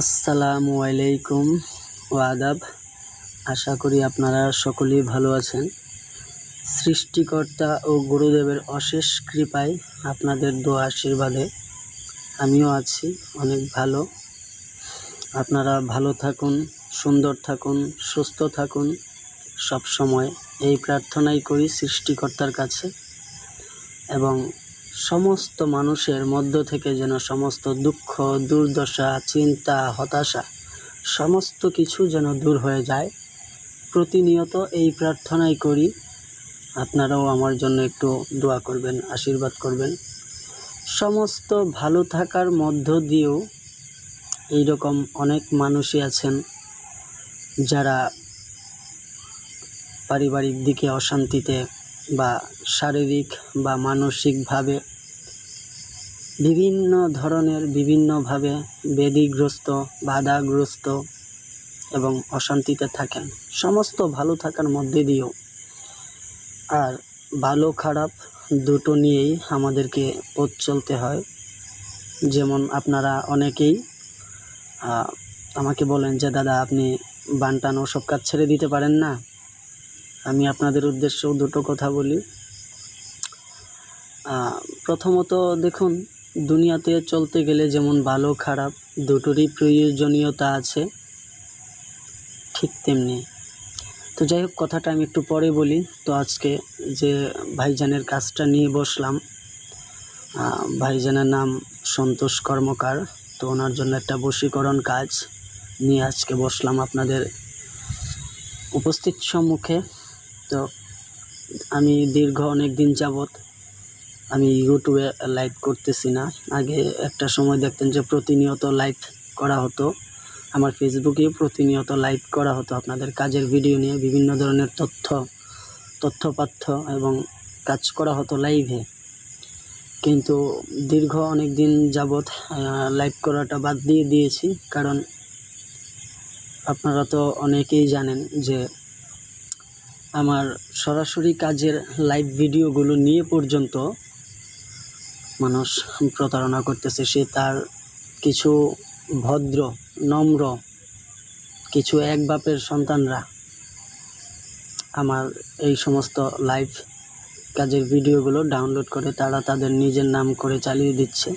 আসসালামু আলাইকুম ও আদাব। আশা করি আপনারা সকলেই ভালো আছেন। সৃষ্টিকর্তা ও গুরুদেবের অশেষ কৃপায় আপনাদের দোয়া আশীর্বাদে আমিও আছি, অনেক ভালো। আপনারা ভালো থাকুন, সুন্দর থাকুন, সুস্থ থাকুন। সব সময় এই প্রার্থনাই করি সৃষ্টিকর্তার কাছে। এবং সমস্ত মানুষের মধ্য থেকে যেন সমস্ত দুঃখ, দুর্দশা, চিন্তা, হতাশা, সমস্ত কিছু যেন দূর হয়ে যায়। প্রতিনিয়ত এই প্রার্থনাই করি, আপনারাও আমার জন্য একটু দোয়া করবেন, আশীর্বাদ করবেন। সমস্ত ভালো থাকার মধ্য দিয়েও এইরকম অনেক মানুষই আছেন যারা পারিবারিক দিকে অশান্তিতে বা শারীরিক বা মানসিকভাবে বিভিন্ন ধরনের, বিভিন্নভাবে বেদিগ্রস্ত, বাধাগ্রস্ত এবং অশান্তিতে থাকেন। সমস্ত ভালো থাকার মধ্যে দিয়েও। আর ভালো খারাপ দুটো নিয়েই আমাদেরকে পথ চলতে হয়। যেমন আপনারা অনেকেই আমাকে বলেন যে, দাদা, আপনি বানটান ওসব কাজ ছেড়ে দিতে পারেন না? আমি আপনাদের উদ্দেশ্যেও দুটো কথা বলি। প্রথমত দেখুন দুনিয়াতে চলতে গেলে যেমন ভালো, খারাপ, দুটোরই প্রয়োজনীয়তা আছে, ঠিক তেমনি। তো যাই হোক, কথাটা আমি একটু পরে বলি। তো আজকে যে ভাইজানের কাজটা নিয়ে বসলাম ভাইজানের নাম সন্তোষ কর্মকার। তো ওনার জন্য একটা বশীকরণ কাজ নিয়ে আজকে বসলাম আপনাদের উপস্থিত সম্মুখে। তো আমি দীর্ঘ অনেক দিন যাবৎ আমি ইউটিউবে লাইভ করতেছি না। আগে একটা সময় দেখতেন যে প্রতিনিয়ত লাইভ করা হতো। আমার ফেসবুকেও প্রতিনিয়ত লাইভ করা হতো। আপনাদের কাজের ভিডিও নিয়ে বিভিন্ন ধরনের তথ্য তথ্যপাথ্য এবং কাজ করা হতো লাইভে কিন্তু দীর্ঘ অনেক দিন যাবৎ লাইভ করাটা বাদ দিয়ে দিয়েছি। কারণ আপনারা তো অনেকেই জানেন যে আমার সরাসরি কাজের লাইভ ভিডিওগুলো নিয়ে পর্যন্ত মানুষ প্রতারণা করতেছে, সে তার কিছু ভদ্র, নম্র, কিছু এক বাপের সন্তানরা আমার এই সমস্ত লাইভ কাজের ভিডিওগুলো ডাউনলোড করে তারা তাদের নিজের নাম করে চালিয়ে দিচ্ছে।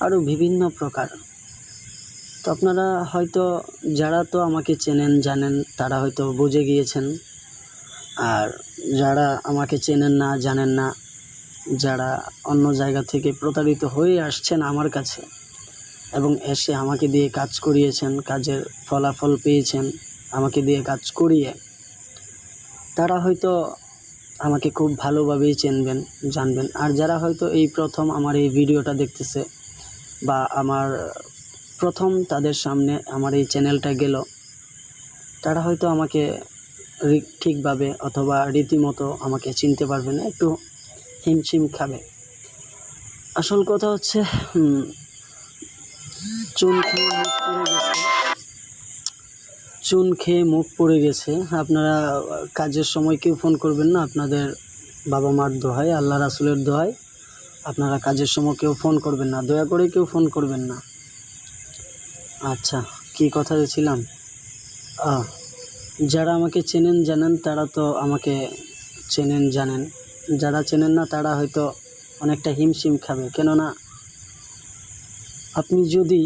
আরও বিভিন্ন প্রকার। তো আপনারা হয়তো, যারা তো আমাকে চেনেন, জানেন, তারা হয়তো বুঝে গিয়েছেন। আর যারা আমাকে চেনেন না, জানেন না যারা অন্য জায়গা থেকে প্রতারিত হয়ে আসছেন আমার কাছে এবং এসে আমাকে দিয়ে কাজ করিয়েছেন, কাজের ফলাফল পেয়েছেন, আমাকে দিয়ে কাজ করিয়ে, তারা হয়তো আমাকে খুব ভালোভাবেই চেনবেন, জানবেন। আর যারা হয়তো এই প্রথম আমার এই ভিডিওটা দেখতেছে বা আমার প্রথম তাদের সামনে আমার এই চ্যানেলটা গেল, তারা হয়তো আমাকে ঠিকভাবে অথবা রীতিমতো আমাকে চিনতে পারবে না একটু হিমশিম খাবে। আসল কথা হচ্ছে চুন খেয়ে মুখ পড়ে গেছে। চুন খেয়ে মুখ পড়ে গেছে। আপনারা কাজের সময় কেউ ফোন করবেন না, আপনাদের বাবা মার দোহাই আল্লাহ রাসুলের দোহাই আপনারা কাজের সময় কেউ ফোন করবেন না, দয়া করে কেউ ফোন করবেন না। আচ্ছা কি কথা ছিলাম যারা আমাকে চেনেন জানেন, তারা তো আমাকে চেনেন জানেন। যারা চেনেন না, তারা হয়তো অনেকটা হিমশিম খাবে। কেননা আপনি যদি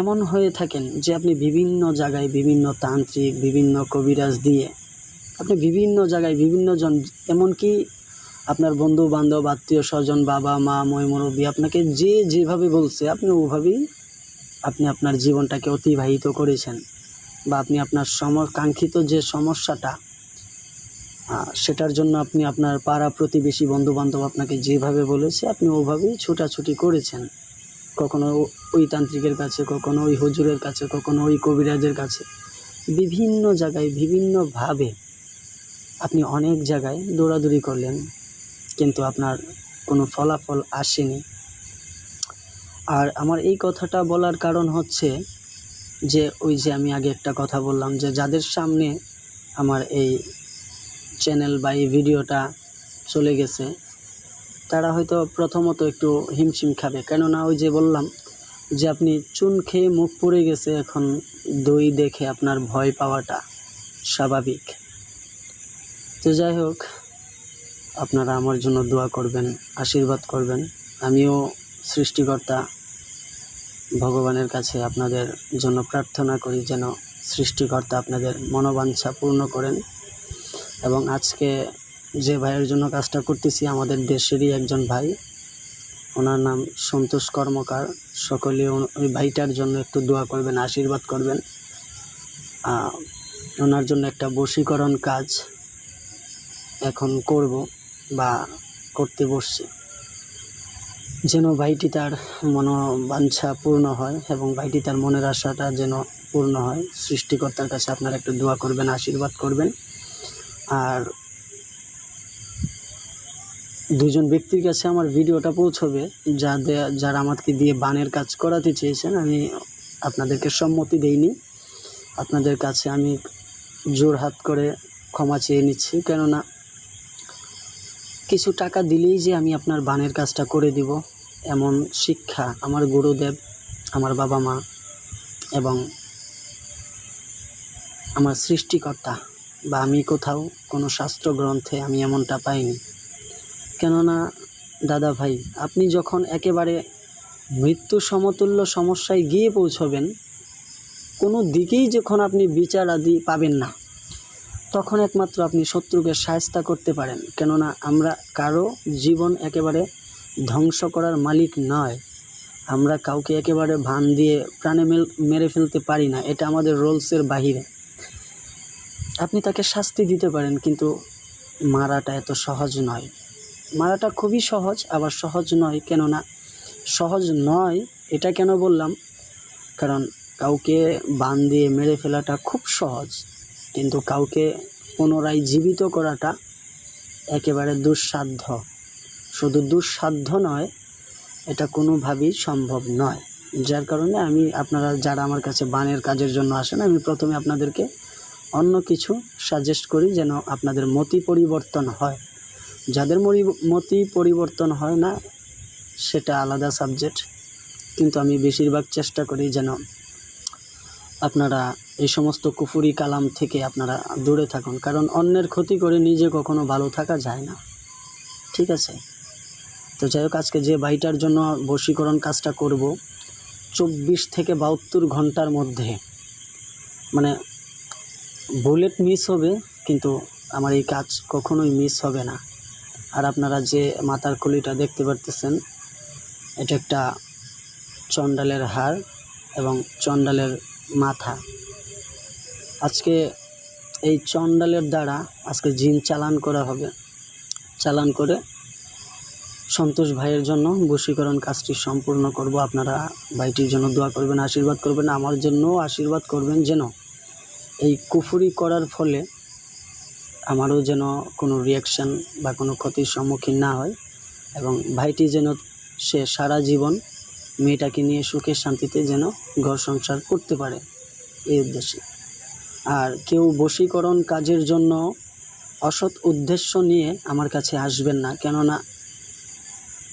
এমন হয়ে থাকেন যে আপনি বিভিন্ন জায়গায় বিভিন্ন তান্ত্রিক, বিভিন্ন কবিরাজ দিয়ে আপনি বিভিন্ন জায়গায় বিভিন্ন জন, এমনকি আপনার বন্ধু বান্ধব আত্মীয় স্বজন বাবা মা মই মুরব্বী আপনাকে যে যেভাবে বলছে, আপনি ওভাবেই আপনি আপনার জীবনটাকে অতিবাহিত করেছেন বা আপনি আপনার সমকাঙ্ক্ষিত যে সমস্যাটা সেটার জন্য আপনি আপনার পাড়া প্রতিবেশী বন্ধু বান্ধব আপনাকে যেভাবে বলেছে, আপনি ওভাবেই ছুটাছুটি করেছেন। কখনো ওই তান্ত্রিকের কাছে, কখনো ওই হুজুরের কাছে, কখনো ওই কবিরাজের কাছে। বিভিন্ন জায়গায় বিভিন্নভাবে আপনি অনেক জায়গায় দৌড়াদৌড়ি করলেন, কিন্তু আপনার কোনো ফলাফল আসেনি। আর আমার এই কথাটা বলার কারণ হচ্ছে যে, ওই যে আমি আগে একটা কথা বললাম যে, যাদের সামনে আমার এই চ্যানেল বা এই ভিডিওটা চলে গেছে, তারা হয়তো প্রথমত একটু হিমশিম খাবে। কেননা ওই যে বললাম যে আপনি চুন খেয়ে মুখ পড়ে গেছে, এখন দই দেখে আপনার ভয় পাওয়াটা স্বাভাবিক। তো যাই হোক, আপনারা আমার জন্য দোয়া করবেন, আশীর্বাদ করবেন। আমিও সৃষ্টিকর্তা ভগবানের কাছে আপনাদের জন্য প্রার্থনা করি যেন সৃষ্টিকর্তা আপনাদের মনোবাঞ্ছা পূর্ণ করেন। এবং আজকে যে ভাইয়ের জন্য কাজটা করতেছি, আমাদের দেশেরই একজন ভাই। ওনার নাম সন্তোষ কর্মকার। সকলে ওই ভাইটার জন্য একটু দোয়া করবেন, আশীর্বাদ করবেন। ওনার জন্য একটা বশীকরণ কাজ এখন করব বা করতে বসছি। যেন ভাইটি তার মনোবাঞ্ছা পূর্ণ হয় এবং ভাইটি তার মনের আশাটা যেন পূর্ণ হয়, সৃষ্টিকর্তার কাছে আপনারা একটু দোয়া করবেন, আশীর্বাদ করবেন। আর দুজন ব্যক্তির কাছে আমার ভিডিওটা পৌঁছবে যাদের যারা আমাকে দিয়ে বানের কাজ করাতে চেয়েছেন, আমি আপনাদেরকে সম্মতি দেইনি। আপনাদের কাছে আমি জোর হাত করে ক্ষমা চেয়ে নিচ্ছি, কেননা কিছু টাকা দিলেই যে আমি আপনার বানের কাজটা করে দিব, এমন শিক্ষা আমার গুরুদেব, আমার বাবা মা এবং আমার সৃষ্টিকর্তা বা আমি কোথাও কোনো শাস্ত্র গ্রন্থে আমি এমনটা পাইনি। কেননা, দাদা ভাই, আপনি যখন একেবারে মৃত্যু সমতুল্য সমস্যায় গিয়ে পৌঁছবেন, কোনো দিকেই যখন আপনি বিচার আদি পাবেন না, তখন একমাত্র আপনি শত্রুকে সায়স্তা করতে পারেন। কেননা, আমরা কারও জীবন একেবারে ধ্বংস করার মালিক নয়। আমরা কাউকে একেবারে ভান দিয়ে প্রাণে মেরে ফেলতে পারি না। এটা আমাদের রোলসের বাহিরে। আপনি তাকে শাস্তি দিতে পারেন, কিন্তু মারাটা এত সহজ নয়। মারাটা খুবই সহজ, আবার সহজ নয় কেননা, সহজ নয় এটা কেন বললাম? কারণ কাউকে বান দিয়ে মেরে ফেলাটা খুব সহজ, কিন্তু কাউকে পুনরায় জীবিত করাটা একেবারে দুঃসাধ্য। শুধু দুঃসাধ্য নয়, এটা কোনোভাবেই সম্ভব নয়। যার কারণে আমি আপনারা যারা আমার কাছে বানের কাজের জন্য আসেন, আমি প্রথমে আপনাদেরকে অন্য কিছু সাজেস্ট করি যেন আপনাদের মতি পরিবর্তন হয়। যাদের মতি পরিবর্তন হয় না, সেটা আলাদা সাবজেক্ট কিন্তু আমি বেশিরভাগ চেষ্টা করি যেন আপনারা এই সমস্ত কুফুরি কালাম থেকে আপনারা দূরে থাকুন। কারণ অন্যের ক্ষতি করে নিজে কখনো ভালো থাকা যায় না। ঠিক আছে? তো যাই হোক, আজকে যে বাড়িটার জন্য বশীকরণ কাজটা করব, চব্বিশ থেকে বাহাত্তর ঘণ্টার মধ্যে মানে বুলেট মিস হবে, কিন্তু আমার এই কাজ কখনোই মিস হবে না। আর আপনারা যে মাথার খুলিটা দেখতে পারতেছেন, এটা একটা চণ্ডালের হার এবং চণ্ডালের মাথা। আজকে এই চণ্ডালের দ্বারা আজকে জিন চালান করা হবে। চালান করে সন্তোষ ভাইয়ের জন্য বশীকরণ কাজটি সম্পূর্ণ করব। আপনারা ভাইটির জন্য দোয়া করবেন, আশীর্বাদ করবেন, আমার জন্যও আশীর্বাদ করবেন যেন এই কুফুরি করার ফলে আমারও যেন কোনো রিয়াকশান বা কোনো ক্ষতির সম্মুখীন না হয় এবং ভাইটি যেন সে সারা জীবন মেয়েটাকে নিয়ে সুখে শান্তিতে যেন ঘর সংসার করতে পারে এই উদ্দেশ্যে। আর কেউ বশীকরণ কাজের জন্য অসৎ উদ্দেশ্য নিয়ে আমার কাছে আসবেন না, কেননা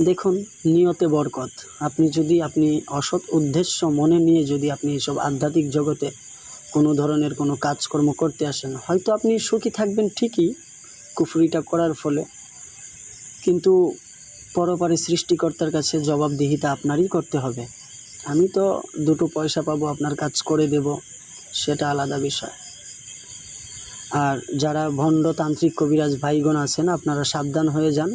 দেখুন, নিয়তে বরকত। আপনি যদি, আপনি অসৎ উদ্দেশ্য মনে নিয়ে যদি আপনি এসব আধ্যাত্মিক জগতে কোনো ধরনের কোনো কাজকর্ম করতে আসেন হয়তো আপনি সুখী থাকবেন ঠিকই কুফরিটা করার ফলে। কিন্তু পরপারে সৃষ্টিকর্তার কাছে জবাবদিহিতা আপনারই করতে হবে। আমি তো দুটো পয়সা পাবো, আপনার কাজ করে দেব, সেটা আলাদা বিষয়। আর যারা ভণ্ড তান্ত্রিক কবিরাজ ভাইগণ আছেন, আপনারা সাবধান হয়ে যান।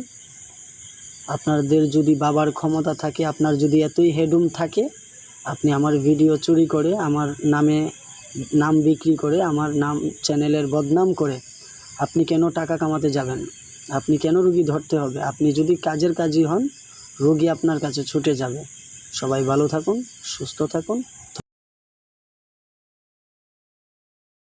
আপনাদের যদি বাবার ক্ষমতা থাকে, আপনার যদি এতই হেডুম থাকে, আপনি আমার ভিডিও চুরি করে আমার নামে নাম বিক্রি করে, আমার নাম, চ্যানেলের বদনাম করে, আপনি কেন টাকা কামাতে যাবেন? আপনি কেন রুগী ধরতে হবে? আপনি যদি কাজের কাজই হন, রুগী আপনার কাছে ছুটে যাবে। সবাই ভালো থাকুন, সুস্থ থাকুন।